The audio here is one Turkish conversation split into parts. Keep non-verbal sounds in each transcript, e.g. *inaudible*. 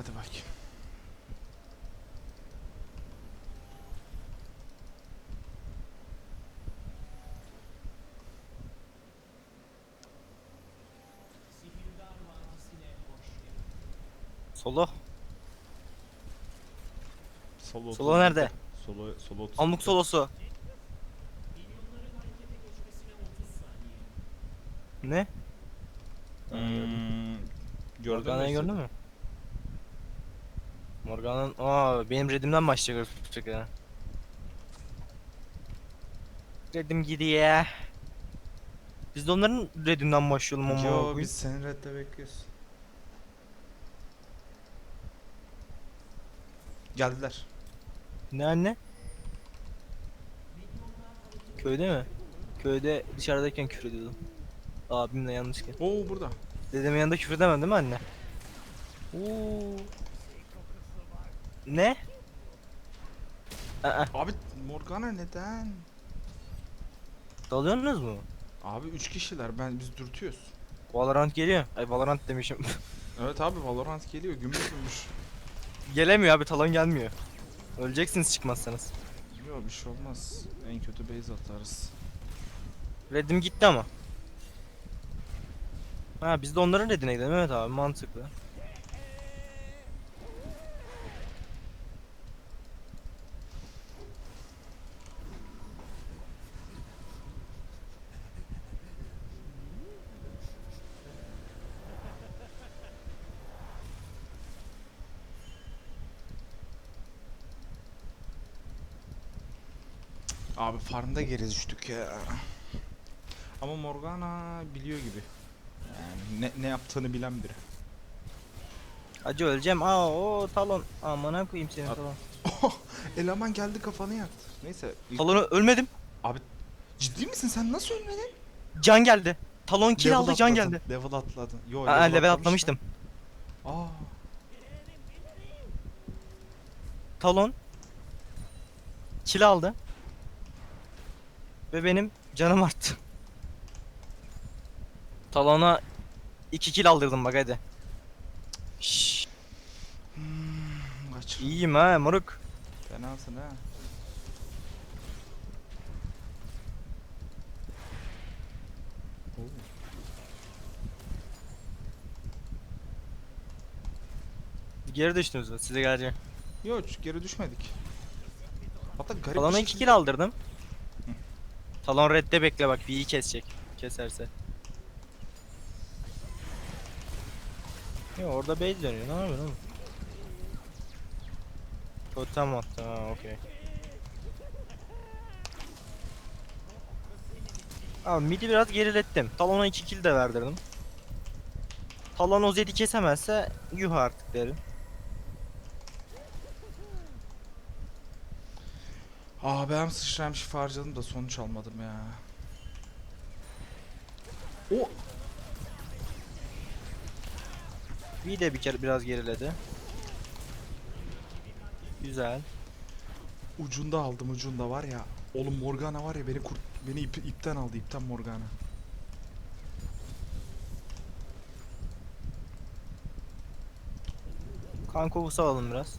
hadi bakayım. Solo. Solo, Solo nerede? Solo solo 30. Pamuk solosu. Ne? Hmm, gördün Morgana'yı gördün mü? Morgana'nın aa benim redimden başlayacak öpecek ha. Redim gidiyor. Biz de onların redimden başlayalım ama. Yo biz senin redde bekliyoruz. Geldiler. Ne anne? Köyde mi? Köyde dışarıdayken küfür ediyordum. Abimle yanlışken. Oo burada. Dedemin yanında küfür edemem değil mi anne? Oo. Ne? Aa, Abi Morgana neden? dalıyorsunuz mu? Abi 3 kişiler ben biz dürtüyoruz. Valorant geliyor. Ay Valorant demişim. *laughs* Evet abi Valorant geliyor gümüş gümüş. Gelemiyor abi talon gelmiyor. Öleceksiniz çıkmazsanız. Yo bir şey olmaz. En kötü base atarız. Redim gitti ama. Ha biz de onların redine gidelim evet abi mantıklı. Abi farmda geri düştük ya. Ama Morgana biliyor gibi. Yani ne, ne yaptığını bilen biri. Acı öleceğim. Aa o talon. Amına koyayım senin At- talon. Eleman geldi kafanı yaktı. Neyse. ilk- Talonu ölmedim. Abi ciddi misin sen nasıl ölmedin? Can geldi. Talon kill aldı can atladın, geldi. Level atladın. Yo, Aa level atlamıştın. atlamıştım. Aa. Talon kill aldı. Ve benim canım arttı. Talona 2 kill aldırdım bak hadi. Şşş, Hmm, kaç. iyiyim ha moruk. Fenasın ha. Oo. Geri düştünüz mü? Size geleceğim. Yo hiç geri düşmedik. Hatta garip Talona bir 2 şekilde- kill aldırdım. Talon redde bekle bak iyi kesecek. Keserse. Yo orada base dönüyor ne yapıyorsun oğlum? Totem attı ha okey. Abi midi biraz gerilettim. Talon'a 2 kill de verdirdim. Talon o Zed'i kesemezse yuh artık derim. Aa ben sıçrayım şifa harcadım da sonuç almadım ya. O V de bir kere biraz geriledi. Güzel. ucunda aldım ucunda var ya. Oğlum Morgana var ya beni kurt beni ip, ipten aldı ipten Morgana. Kan kovusu alalım biraz.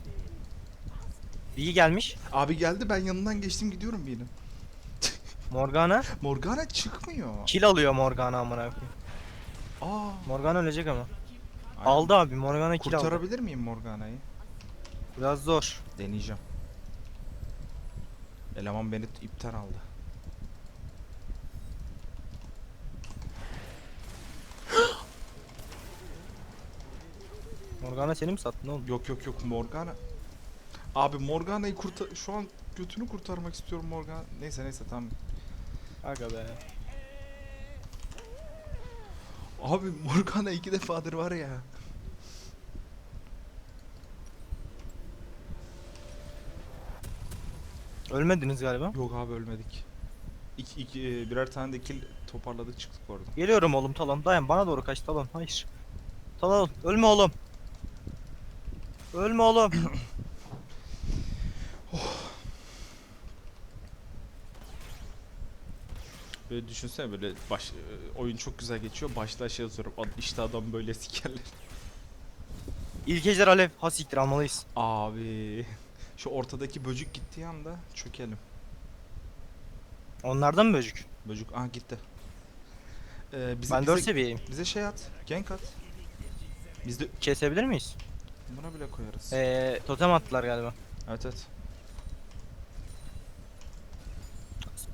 İyi gelmiş. Abi geldi ben yanından geçtim gidiyorum benim. *laughs* Morgana. Morgana çıkmıyor. Kill alıyor Morgana amına koyayım. Aa. Morgana ölecek ama. aynen. Aldı abi Morgana kill aldı. Kurtarabilir miyim Morgana'yı? Biraz zor. Deneyeceğim. Eleman beni ipten aldı. *gasps* Morgana seni mi sattı ne oldu? Yok yok yok Morgana. Abi Morgana'yı kurtar şu an götünü kurtarmak istiyorum Morgana. Neyse neyse tamam. Aga be. Abi Morgana iki defadır var ya. Ölmediniz galiba. Yok abi ölmedik. İki, iki, e, birer tane de kill toparladık çıktık oradan. Geliyorum oğlum Talon. Dayan bana doğru kaç Talon. Hayır. Talon ölme oğlum. Ölme oğlum. *clears throat* Böyle düşünsene böyle baş, e, oyun çok güzel geçiyor. Başta şey yazıyorum. "Ad- İşte adam böyle sikerler. İlk ejder alev. Ha siktir almalıyız. Abi. Şu ortadaki böcük gittiği anda çökelim. Onlardan mı böcük? Böcük ah gitti. Ee, bize, Ben bize, 4 seviyeyim. bize şey at. Gank at. Biz de Kesebilir miyiz? buna bile koyarız. Ee, totem attılar galiba. Evet evet.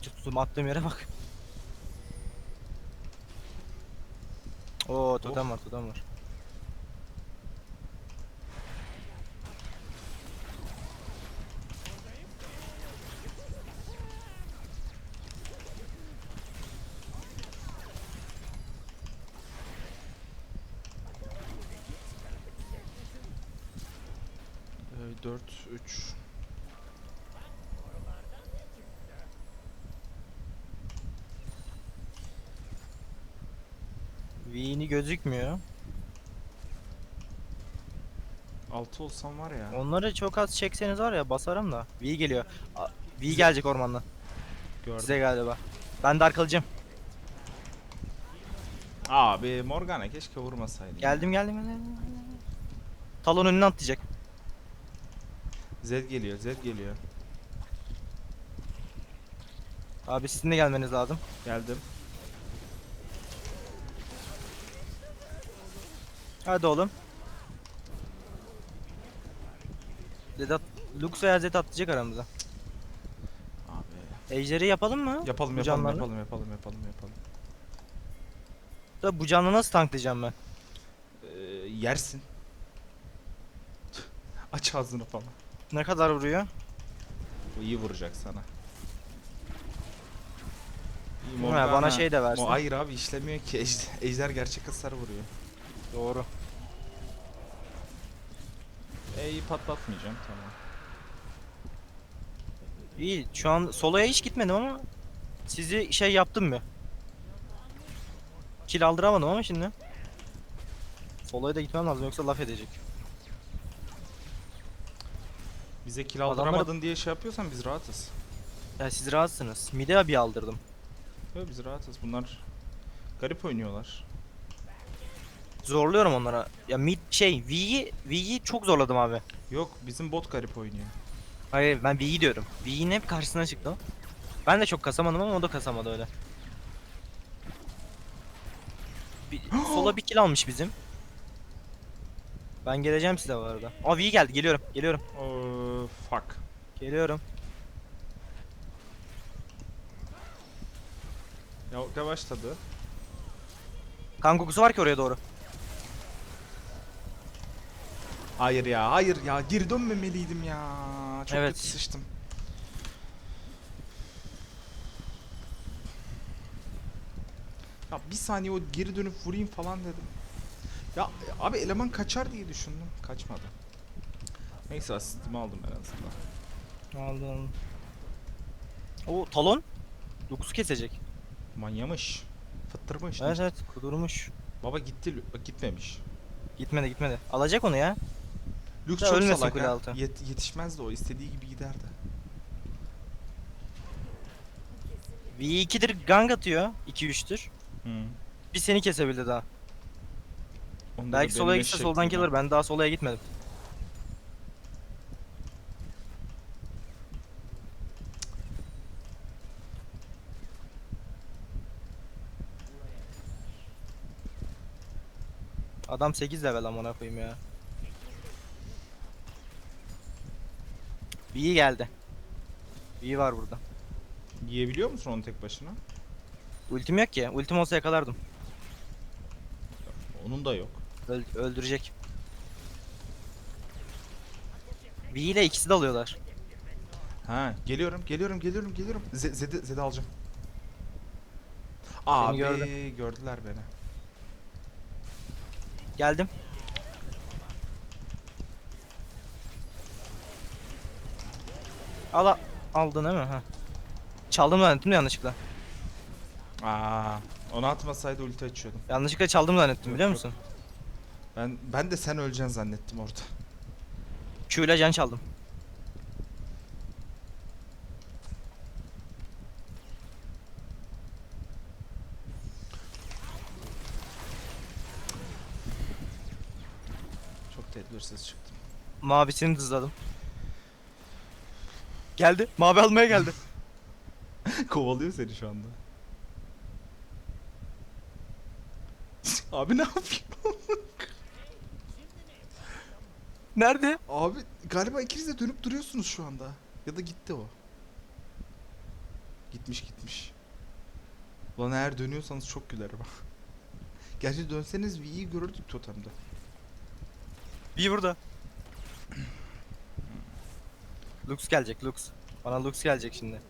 Tuttum attığım yere bak. Oo totem var totem var. Ee, 4 3 Gözükmüyor. 6 olsam var ya. Onları çok az çekseniz var ya basarım da. V geliyor. A- V gelecek ormandan. Gördüm. Size galiba. Ben de arkalayacağım. Abi Morgana keşke vurmasaydın. Geldim geldim geldim. Talon önüne atlayacak. Z geliyor, Z geliyor. Abi sizin de gelmeniz lazım. Geldim. Hadi oğlum. Zed at Lux veya Zed atlayacak aramıza. Abi. Ejderi yapalım mı? Yapalım Bu yapalım canlarla. yapalım yapalım yapalım yapalım. Da bu canlı nasıl tanklayacağım ben? Ee, yersin. Aç ağzını falan. Ne kadar vuruyor? Bu iyi vuracak sana. İyi, Ha, bana Morgana. şey de versin. Mo- hayır abi işlemiyor ki. Ejder, ejder gerçek hasar vuruyor. Doğru. E'yi patlatmayacağım tamam. İyi şu an soloya hiç gitmedim ama sizi şey yaptım mı? Kill aldıramadım ama şimdi. Soloya da gitmem lazım yoksa laf edecek. Bize kill Adamları- aldıramadın diye şey yapıyorsan biz rahatız. Ya siz rahatsınız. Mide bir aldırdım. Yok biz rahatız. Bunlar garip oynuyorlar. Zorluyorum onlara. Ya mid şey V'yi V'yi çok zorladım abi. Yok bizim bot garip oynuyor. Hayır ben V'yi diyorum. V'nin hep karşısına çıktı. o. Ben de çok kasamadım ama o da kasamadı öyle. Bir, *gasps* sola bir kill almış bizim. Ben geleceğim size bu arada. Aa V geldi geliyorum geliyorum. Oh, fuck. Geliyorum. Ya yavaşladı. Kan kokusu var ki oraya doğru. Hayır ya, hayır ya. Geri dönmemeliydim ya. Çok Evet. kötü sıçtım. Ya bir saniye o geri dönüp vurayım falan dedim. Ya abi eleman kaçar diye düşündüm. Kaçmadı. Neyse asistimi aldım en azından. Aldım. O talon. Dokusu kesecek. Manyamış. Fıttırmış. Evet evet kudurmuş. Baba gitti, gitmemiş. Gitmedi gitmedi. Alacak onu ya. Lux Ya çok ölmesin salak kule ha. altı. Yet- yetişmezdi o. istediği gibi giderdi. V2'dir gang atıyor. 2-3'tür. Hı. Bir seni kesebildi daha. Onda da Belki benim solaya gitse eşekliğim soldan var. gelir. Ben daha solaya gitmedim. Adam 8 level amına koyayım ya. V geldi. V var burada. Yiyebiliyor musun onu tek başına? Ultim yok ki. Ultim olsa yakalardım. Onun da yok. Öl- öldürecek. V ile ikisi de alıyorlar. Ha, geliyorum, geliyorum, geliyorum, geliyorum. Z Zed'i Zed'i alacağım. Abi gördüm. gördüler beni. Geldim. Ala aldın değil mi? Ha. Çaldım zannettim de yanlışlıkla. Aa, onu atmasaydı ulti açıyordum. Yanlışlıkla çaldım zannettim Yok, biliyor yok. musun? Ben ben de sen öleceksin zannettim orada. Q ile can çaldım. Çok Tedbirsiz çıktım. Mavisini dızladım. Geldi. Mavi almaya geldi. *laughs* Kovalıyor seni şu anda. *laughs* Abi ne yapıyor? *laughs* Nerede? Abi galiba ikiniz de dönüp duruyorsunuz şu anda. Ya da gitti o. Gitmiş gitmiş. Ulan eğer dönüyorsanız çok gülerim. Gerçi dönseniz V'yi görürdük totemde. Bir burada. Lux gelecek Lux. Bana Lux gelecek şimdi.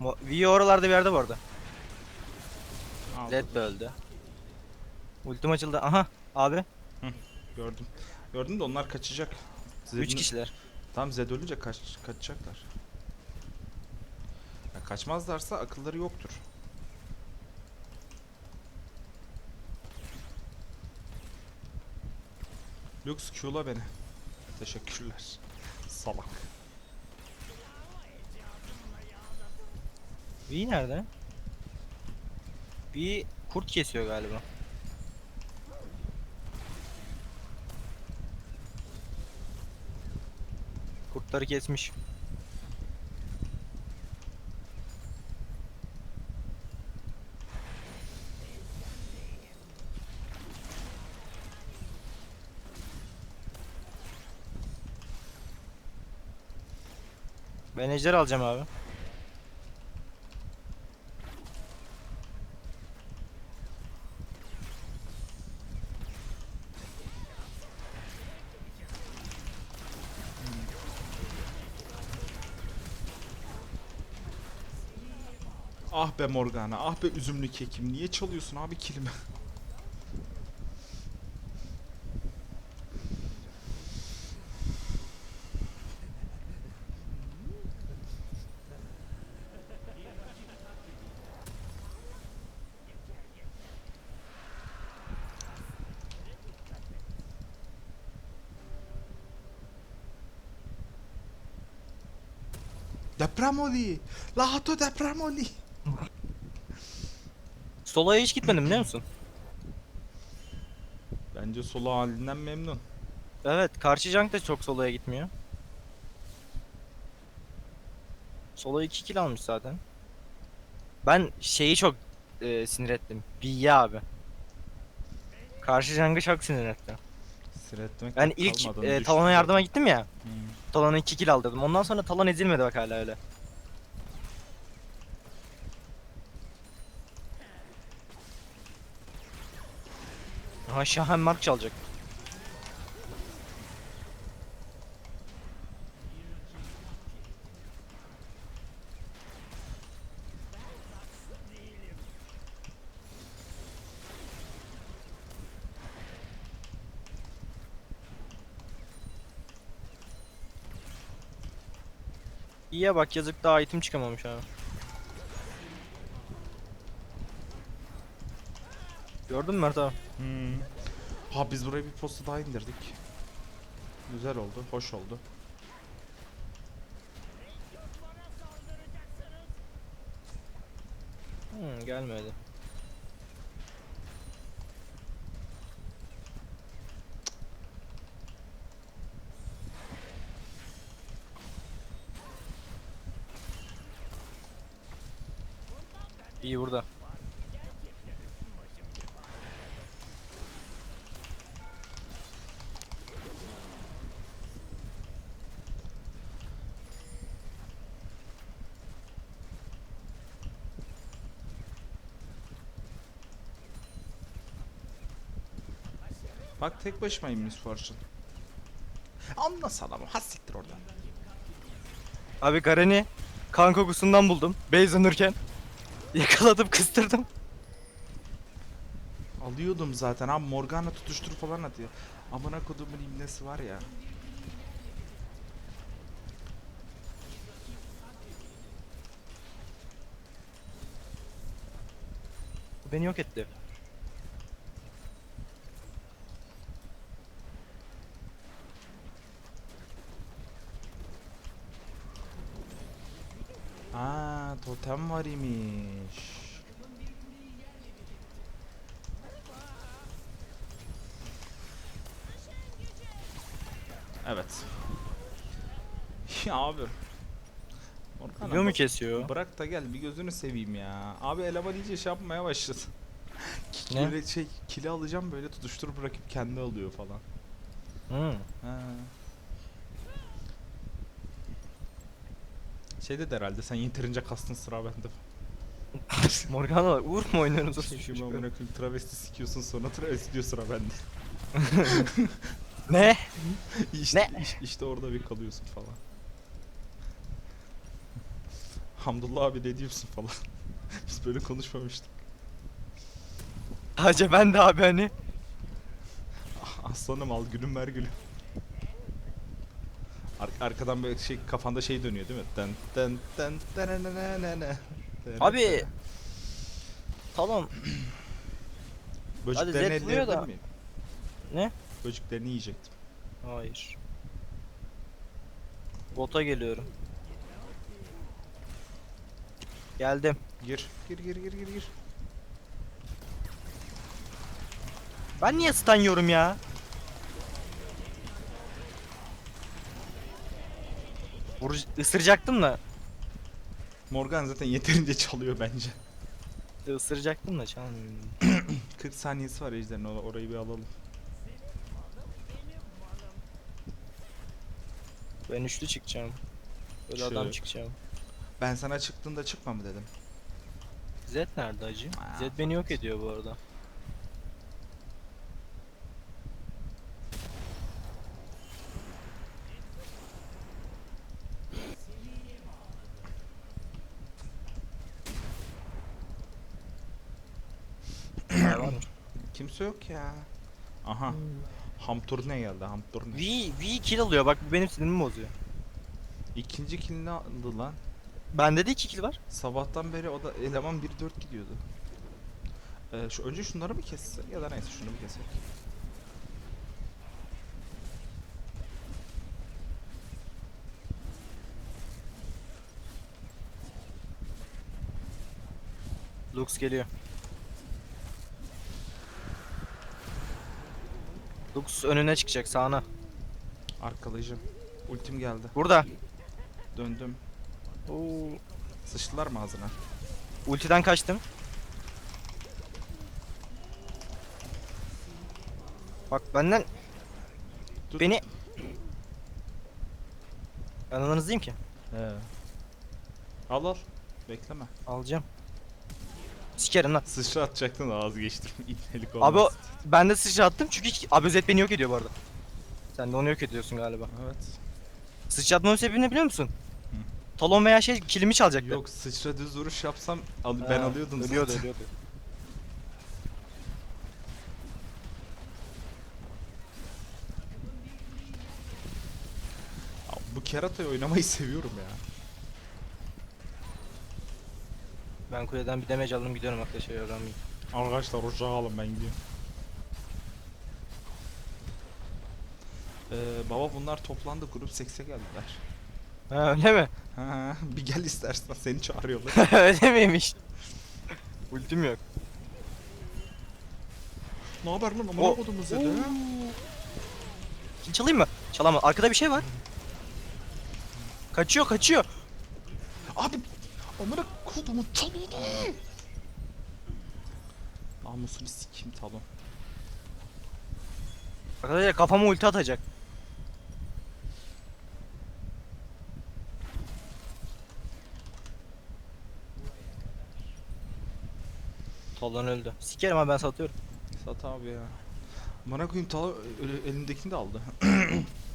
Mo- V oralarda bir yerde bu arada. De öldü. Ultim açıldı. Aha abi. Gördüm. Gördüm de onlar kaçacak. 3 Zed'in- kişiler. Tam Zed ölünce kaç, kaçacaklar. Ya kaçmazlarsa akılları yoktur. Lux Q'la beni. Teşekkürler. Salak. V nerede? V kurt kesiyor galiba. Kurtları kesmiş. Ben ejder alacağım abi. Ah be Morgana, ah be üzümlü kekim. Niye çalıyorsun abi kilimi? Deprem oluyor. Lahato deprem oluyor. Solaya hiç gitmedim biliyor musun? Bence solo halinden memnun. Evet, karşı jank da çok solaya gitmiyor. Solo 2 kill almış zaten. Ben şeyi çok e, sinir ettim. B'ye abi. Karşı jang'ı çok sinir ettim. Sinir etmek Ben ilk e, zaten. yardıma gittim ya. Hmm. Talon'a 2 kill aldırdım. Ondan sonra Talon ezilmedi bak hala öyle. Aha Şahan Mark çalacak. İyiye bak yazık daha item çıkamamış abi. Gördün mü Mert abi? Hmm. Ha biz buraya bir posta daha indirdik. Güzel oldu, hoş oldu. Hmm, gelmedi. İyi burada. Bak tek başımayım Miss Fortune. Anla sana bu, has siktir oradan. Abi Garen'i kan kokusundan buldum. Beyzanırken. Yakaladım kıstırdım. Alıyordum zaten abi Morgana tutuştur falan atıyor. Amına kodumun ibnesi var ya. Beni yok etti. Totem var imiş. Evet. *laughs* Ya abi. Orkan Biliyor mu kesiyor? Bırak da gel bir gözünü seveyim ya. Abi eleman iyice şey yapmaya başladı. *laughs* Ne? Böyle şey kili alacağım böyle tutuşturup bırakıp kendi alıyor falan. Hı. Ha. Şey dedi herhalde sen yeterince kastın sıra bende. *laughs* Morgana. Uğur mu oynuyorsunuz? Şimdi amına koyayım travesti sikiyorsun sonra travesti diyor sıra bende. *laughs* ne? işte, Ne? iş- işte orada bir kalıyorsun falan. Hamdullah abi ne diyorsun falan. *laughs* Biz böyle konuşmamıştık. Hacı ben de abi hani. Ah, Aslanım al gülüm ver gülüm. Ar- arkadan böyle şey kafanda şey dönüyor değil mi? Den den den den den den den den. Abi. Tamam. Böceklerini vuruyor elleyebilir da. miyim? Ne? Böceklerini yiyecektim. Hayır. Bota geliyorum. Geldim. Gir. Gir gir gir gir gir. Ben niye stun yiyorum ya? Vur ısıracaktım da. Morgan zaten yeterince çalıyor bence. Isıracaktım da çalmıyorum. *clears throat* 40 saniyesi var ejderin or- orayı bir alalım. Ben üçlü çıkacağım. Böyle adam Çık. çıkacağım. Ben sana çıktığında çıkma mı dedim. Zed nerede acı? Aa, Zed beni yok ediyor bu arada. Var varmış. Kimse yok ya. Aha. Hamturne geldi Hamturne. V, V kill alıyor bak bu benim sinirimi bozuyor. İkinci killini aldı lan. Bende de 2 kill var. Sabahtan beri o da eleman 1-4 gidiyordu. Ee, şu önce şunları mı kesse ya da neyse şunu bir kesek. Lux geliyor. Lux önüne çıkacak sağına. Arkalayacağım. Ultim geldi. Burada. Döndüm. Oo. Sıçtılar mı ağzına? Ultiden kaçtım. Bak benden Dur. beni Ben ananızdayım ki. He. Al al. Bekleme. Alacağım. Sikerim lan. Sıçra atacaktın az geçtim. İlk Abi o ben de sıçra attım çünkü abi Zed beni yok ediyor bu arada. Sen de onu yok ediyorsun galiba. Evet. Sıçratmamın sebebini ne biliyor musun? Talon veya şey kilimi çalacaktı. Yok sıçra düz vuruş yapsam al, ben Ha, alıyordum ölüyordu, zaten. ölüyordu. Ya Bu keratayı oynamayı seviyorum ya. Ben kuleden bir damage aldım gidiyorum arkadaşlar öğrenmeyin. Arkadaşlar ocağı alın ben gidiyorum. Ee, baba bunlar toplandı grup sekse geldiler. Ha öyle mi? Ha, bir gel istersen seni çağırıyorlar. *laughs* öyle miymiş? Ultim yok. ne haber lan amına O- kodumuz dedi. Çalayım mı? Çalamam. Arkada bir şey var. Kaçıyor kaçıyor. Kodumu talonu. Namusunu sikeyim talon. Arkadaşlar kafama ulti atacak. Talon öldü. Sikerim abi ben satıyorum. Sat abi ya. Amına koyayım talon elindekini de aldı. *clears throat*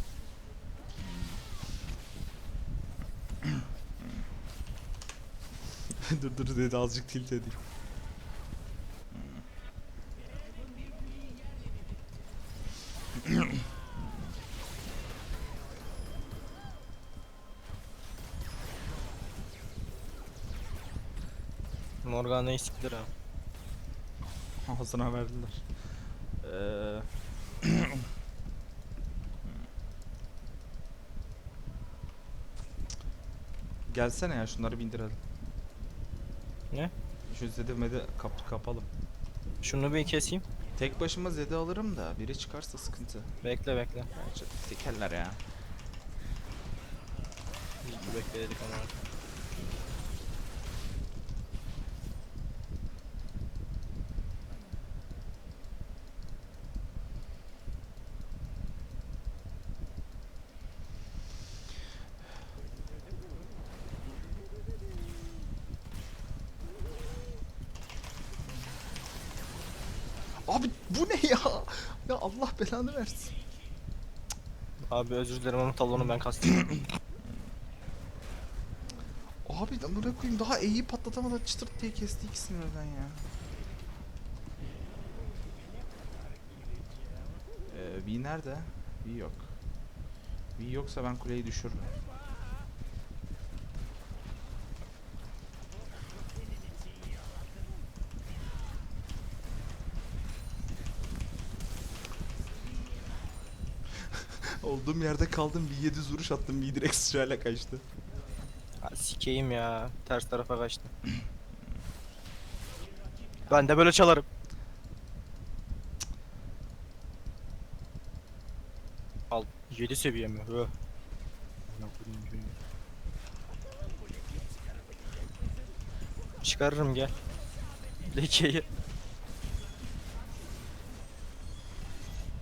*laughs* dur dur dedi azıcık tilt edeyim. *coughs* Morgana'yı siktir ha. Ağzına verdiler. Ee... *coughs* Gelsene ya şunları bindirelim. Şu Zed'i mede kap kapalım. Şunu bir keseyim. Tek başıma Zed'i alırım da biri çıkarsa sıkıntı. Bekle bekle. Bence tekerler ya. İyi bekledik ama. Abi bu ne ya? Ya Allah belanı versin. Abi özür dilerim ama talonu ben kastım. *clears throat* Abi ben buraya koyayım daha E'yi patlatamadan çıtırt diye kesti ikisini birden ya. Ee, V nerede? V yok. V yoksa ben kuleyi düşürürüm. Olduğum yerde kaldım. Bir 700 vuruş attım. Bir direkt sıçrayla kaçtı. Ha, sikeyim ya. Ters tarafa kaçtım. Ben de böyle çalarım. Al. 7 seviye mi? Öh. Koyayım çocuğu. Çıkarırım gel. Lekeyi.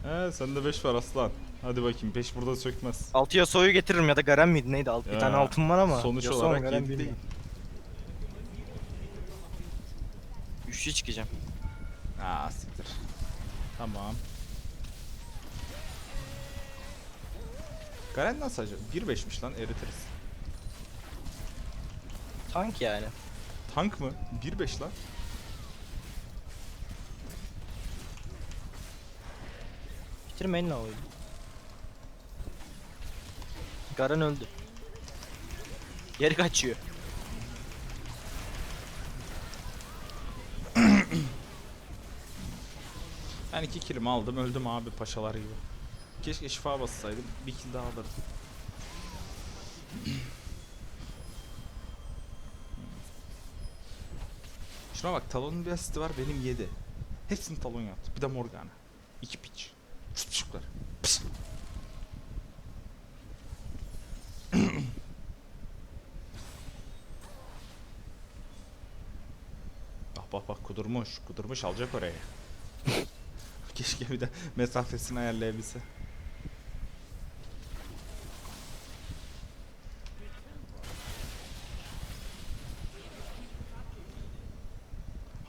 He sende 5 var aslan. Hadi bakayım 5 burada sökmez. Altıya soyu getiririm ya da Garen miydi neydi? Alt, bir Ya, tane altın var ama. Sonuç Yasuo mu, olarak Garen 7 değil. bilmiyorum. Üçlü çıkacağım. Aa siktir. Tamam. Garen nasıl acaba? 1.5'miş lan eritiriz. Tank yani. Tank mı? 1.5 lan. Bitirmeyin la oyunu. Garen öldü. Geri kaçıyor. *clears throat* Ben 2 kilimi aldım öldüm abi paşalar gibi. Keşke şifa bassaydım. Bir kill daha alırdım. *clears throat* Şuna bak Talon'un bir asisti var benim 7. Hepsini Talon yaptı. Bir de Morgana. İki piç. Çocuklar. Pis. Bak bak bak kudurmuş. Kudurmuş alacak oraya. *laughs* Keşke bir de mesafesini ayarlayabilse.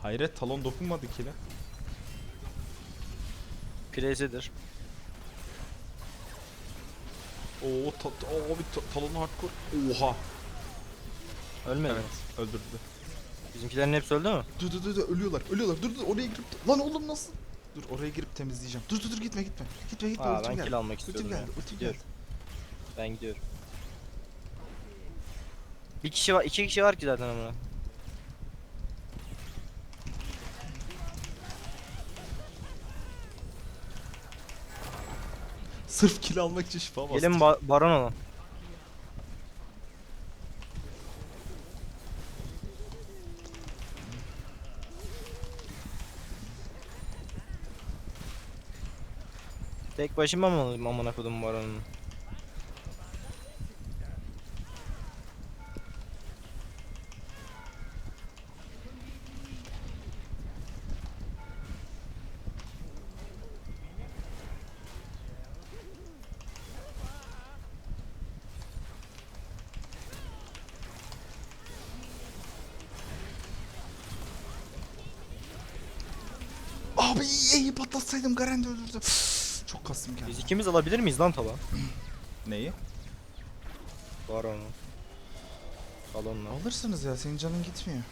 Hayret talon dokunmadı ki lan. Prezidir. Oo, ta ta- abi ta- talon hardcore. Oha. Ölmedi? Evet, öldürdü. Bizimkilerin hepsi öldü mü? Dur dur dur dur, ölüyorlar. Ölüyorlar. Dur dur oraya girip lan oğlum nasıl? Dur oraya girip temizleyeceğim. Dur dur dur gitme gitme. Gitme gitme Aa ultim ben geldi. kill almak Ultim istiyorum ya. geldi. Ultim Gidiyorum. geldi. Ben gidiyorum. Bir kişi var, iki kişi var ki zaten ama. Sırf kill almak için şifa bastım. Gelin ba baron olun. Tek başıma mı olayım amına kodum baronun? Abi iyi patlatsaydım Garen de öldürdü. Çok kastım Biz geldi. ikimiz alabilir miyiz lan tava? *clears throat* Neyi? Baronu. Salonla. Alırsınız ya senin canın gitmiyor.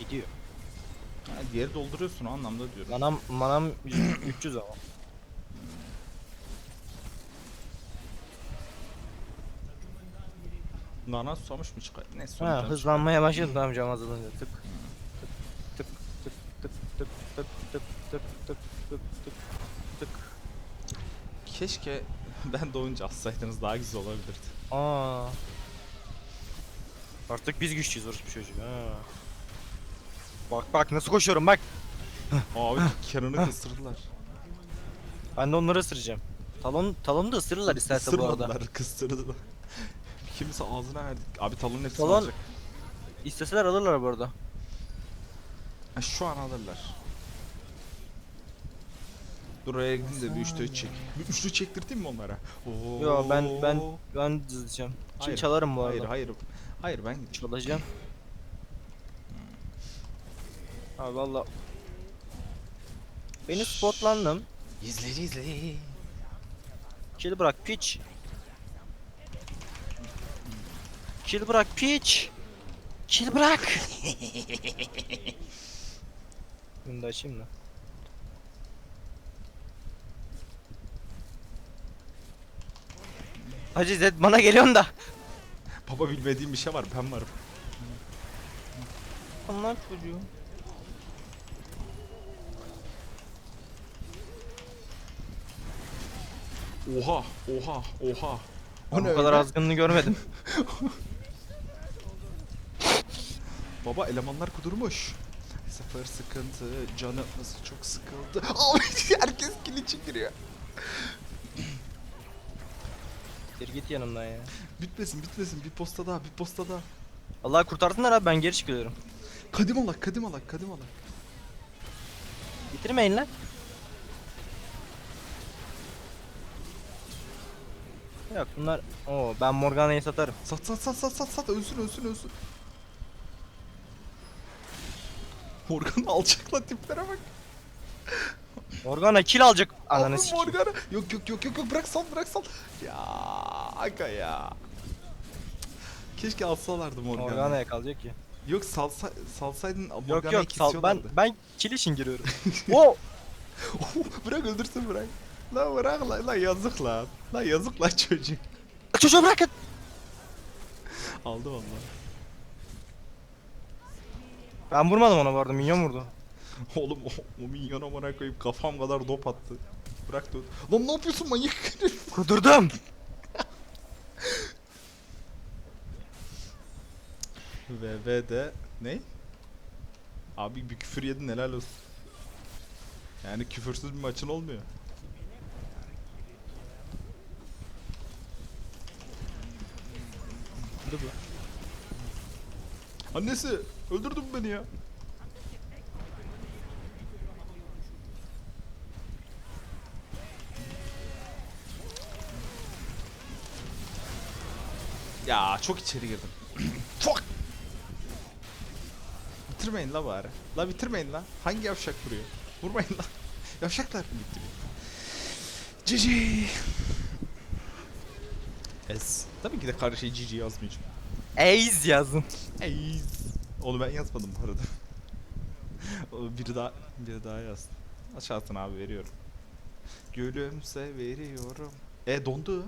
Gidiyor. Ha, diğeri dolduruyorsun o anlamda diyorum. Manam manam *clears throat* 100 300 ama. Nana susamış mı çıkar? Ne Ha hızlanmaya başladı amcam azalınca tık Keşke *laughs* ben doğunca atsaydınız daha güzel olabilirdi. Aa. Artık biz güçlüyüz orospu çocuğu. Ha. Bak bak nasıl koşuyorum bak. *laughs* Abi Kenan'ı kıstırdılar. Ben de onları ısıracağım. Talon talonu da ısırırlar isterse bu arada. Isırmadılar, kıstırdılar. *laughs* Kimse ağzına verdik. Abi talonun hepsini Talon- alacak. İsteseler alırlar bu arada. Ha, şu an alırlar. Dur oraya gidin de bir üçlü çek. Bir üçlü çektirteyim mi onlara? Oo. Yo ben ben ben dizeceğim. Şimdi Hayır, çalarım bu arada. Hayır hayır. Hayır ben. Çalacağım. Abi valla. Beni spotlandım. İzle izle. Kill bırak piç. Kill bırak piç. Kill bırak. *laughs* Bunu da açayım da. Hacı Zed bana geliyorsun da. Baba bilmediğim bir şey var ben varım. Onlar çocuğu. Oha oha oha. O ne bu kadar öyle? azgınını görmedim. *laughs* Baba elemanlar kudurmuş. Sıfır sıkıntı, canımız çok sıkıldı. *laughs* Abi herkes kiliçi giriyor. Bir git yanımdan ya. Bitmesin bitmesin bir posta daha bir posta daha. Allah kurtarsınlar abi ben geri çıkıyorum. Kadim alak kadim alak kadim alak. Bitirmeyin lan. Yok bunlar... Oo ben Morgana'yı satarım. Sat sat sat sat sat sat ölsün ölsün ölsün. Morgan *laughs* alçakla tiplere bak. Morgana kill alacak. Ananı sikeyim. Morgana. Yok yok yok yok yok bırak sal bırak sal. Ya aga ya. Keşke alsalardı Morgana'yı. Morgana'ya kalacak ki. Yok salsa, salsaydın Yok Morgana'yı yok sal ben kesiyorlardı. ben kill için giriyorum. *laughs* Oo *laughs* bırak öldürsün bırak. La bırak la, la yazık la. La yazık la çocuk. çocuğu bırakın. Aldı vallahi. Ben vurmadım ona bu arada minyon vurdu. *laughs* Oğlum o, o minyon amına koyup kafam kadar dop attı. Bırak dur. Lan ne yapıyorsun manyak herif? *laughs* Kudurdum. VV'de ne? Abi bir küfür yedin helal olsun. Yani küfürsüz bir maçın olmuyor. Dur. Annesi öldürdün beni ya. Ya çok içeri girdim. *clears throat* çok. Bitirmeyin la bari. La bitirmeyin la. Hangi yavşak vuruyor? Vurmayın la. *laughs* Yavşaklar mı bitti Cici. Es. Tabii ki de karşıya Cici yazmayacağım. Ace yazdım. Eyiz. Onu ben yazmadım bu arada. *laughs* Biri daha biri daha yazdı. Aşağısına abi veriyorum. Gülümse veriyorum. E dondu.